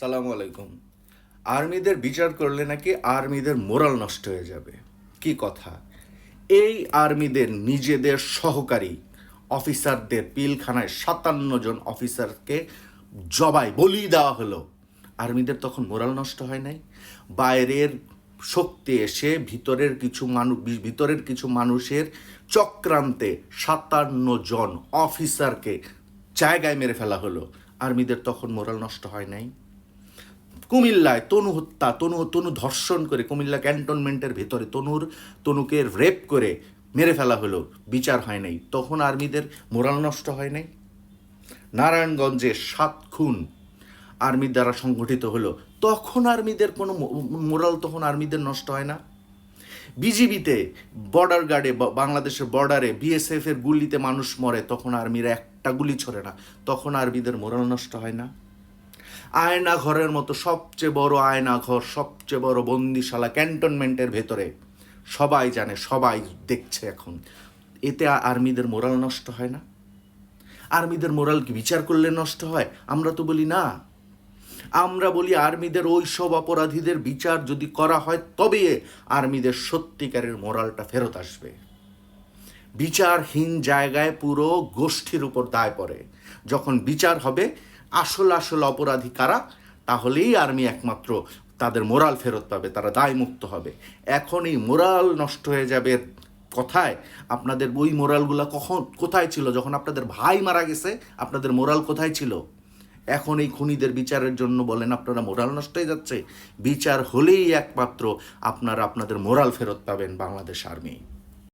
সালাম আলাইকুম। আর্মিদের বিচার করলে নাকি আর্মিদের মোরাল নষ্ট হয়ে যাবে? কি কথা? এই আর্মিদের নিজেদের সহকারী অফিসারদের পিলখানায় সাতান্ন জন অফিসারকে জবাই বলি দেওয়া হলো। আর্মিদের তখন মোরাল নষ্ট হয় নাই? বাইরের শক্তি এসে ভিতরের কিছু মানুষ ভিতরের কিছু মানুষের চক্রান্তে সাতান্ন জন অফিসারকে জায়গায় মেরে ফেলা হলো। আর্মিদের তখন মোরাল নষ্ট হয় নাই? কুমিল্লায় তনু হত্যা, তনু তনু ধর্ষণ করে কুমিল্লা ক্যান্টনমেন্টের ভেতরে তনুর, তনুকে রেপ করে মেরে ফেলা হলো। বিচার হয় নাই। তখন আর্মিদের মোরাল নষ্ট হয় নাই। নারায়ণগঞ্জে সাত খুন আর্মির দ্বারা সংগঠিত হলো। তখন আর্মিদের কোনো মোরাল, তখন আর্মিদের নষ্ট হয় না। বিজিবিতে বর্ডার গার্ডে বাংলাদেশের বর্ডারে বিএসএফ এর গুলিতে মানুষ মরে, তখন আর্মিরা একটা গুলি ছড়ে না। তখন আর্মিদের মোরাল নষ্ট হয় না। আয়না ঘরের মতো সবচেয়ে বড় আয়না ঘর সবচেয়ে বড় বন্দিশালা ক্যান্টনমেন্টের ভেতরে। সবাই জানে, সবাই দেখছে এখন। এতে আর্মিদের মোরাল নষ্ট হয় না? আর্মিদের মোরাল কি বিচার করলে নষ্ট হয়? আমরা তো বলি না। আমরা বলি আর্মিদের ওই সব অপরাধীদের বিচার যদি করা হয়, তবে আর্মিদের সত্যিকারের মোরালটা ফেরত আসবে। বিচারহীন জায়গায় পুরো গোষ্ঠীর উপর দায় পড়ে। যখন বিচার হবে আসল আসল অপরাধী কারা? তাহলেই আর্মি একমাত্র তাদের মোরাল ফেরত পাবে, তারা দায় মুক্ত হবে। এখন এই মোরাল নষ্ট হয়ে যাবে কথায়? আপনাদের ওই মোরালগুলো কখন, কোথায় ছিল? যখন আপনাদের ভাই মারা গেছে, আপনাদের মোরাল কোথায় ছিল? এখন এই খুনিদের বিচারের জন্য বলেন, আপনারা মোরাল নষ্ট হয়ে যাচ্ছে? বিচার হলেই একমাত্র আপনারা আপনাদের মোরাল ফেরত পাবেন বাংলাদেশ আর্মি।